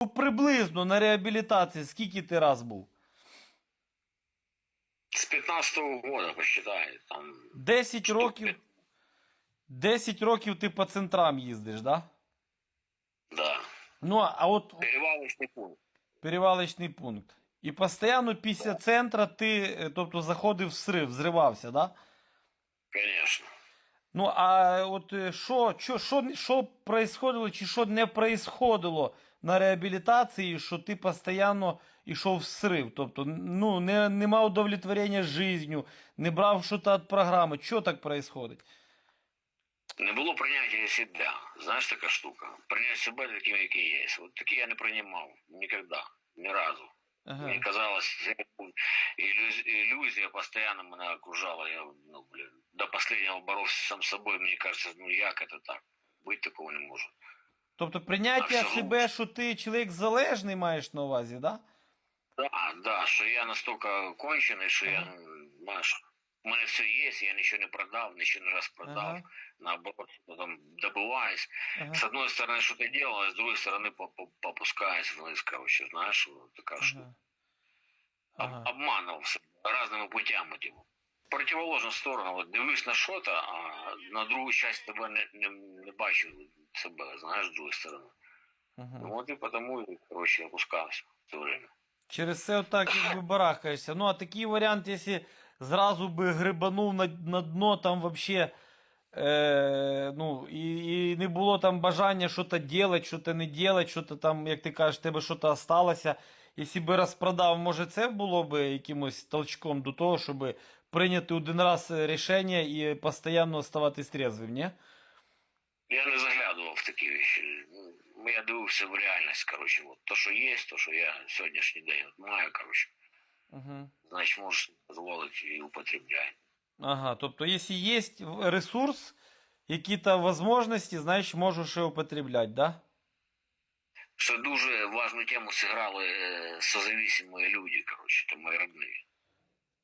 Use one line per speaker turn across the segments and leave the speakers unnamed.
Ну, приблизно на реабілітації скільки ти раз був?
С 15 года, посчитай, там...
10
штук
років.
пять.
10 років ти по центрам їздиш, да?
Да.
Ну, а от
Перевалочный пункт.
перевалочний пункт. І постійно після центра ти, е, тобто, заходив в срив, зривався, да?
Конечно.
Ну, а от е, що, що, що, що происходило чи що не происходило на реабілітації, що ти постійно йшов в срив? Тобто, ну, не, нема удовлетворення життю, не брав щось від програми. Що так происходить?
Не було прийняття себе. Знаєш така штука? Прийняти себе таким, який є. От такі я не приймав ніколи. Ні разу.
Ага.
Мне казалось, иллюз- иллюзия постоянно меня окружала. Я, ну, блин, до последнего боролся сам с собой. Мне кажется, ну як это так? Быть такого не может.
Тобто прийняття
Абсолютно.
себе, що ти чоловік залежний маєш на увазі, да?
Да, да, что я настолько конченый, что я, знаешь, у меня все есть, я ничего не продал, ничего не раз продал.
Ага.
Наоборот, потом добываюсь.
Ага.
С одной стороны что-то делаю, а с другой стороны по- по- попускаюсь вниз, короче, знаешь, вот такая штука.
Ага.
Об-
Ага.
обманывался разными путями. Типу. Противоположну сторону, от дивлюсь на що-то, а на другу часть тебе не, не, не бачу себе, знаєш, з другої сторони.
Ага.
Ну от і тому, і, коротше, опускався все время.
Через це отак якби барахаєшся. Ну, а такий варіант, якщо зразу би грибанув на, на дно, там вообще. Е, ну, і, і не було там бажання щось робити, щось не робити, щось там, як ти кажеш, тебе щось осталося. Якщо би розпродав, може це було б якимось толчком до того, щоб прийняти один раз рішення і постійно оставатись трезвим, ні?
Я не заглядував в такі речі. Ну, Я дивився в реальність, коротше, от. То, що є, то, що я сьогоднішній день от маю, коротше,
Угу.
значить можеш дозволити і употребляй.
Ага, тобто, якщо є ресурс, які-то можливості, значить можеш і употреблять, да?
Що дуже важну тему зіграли е, созависимі люди, коротше, то мої родні.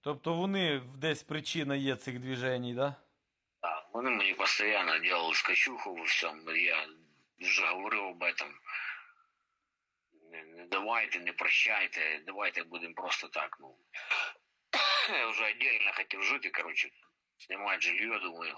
Тобто вони десь причина є цих движень, да?
Так, вони мені постійно делали скачуху во всьому. Я вже говорив об этом. Не, не давайте, не прощайте, давайте будемо просто так. Ну. Я вже отдельно жить и, короче, снимать жилье, думаю,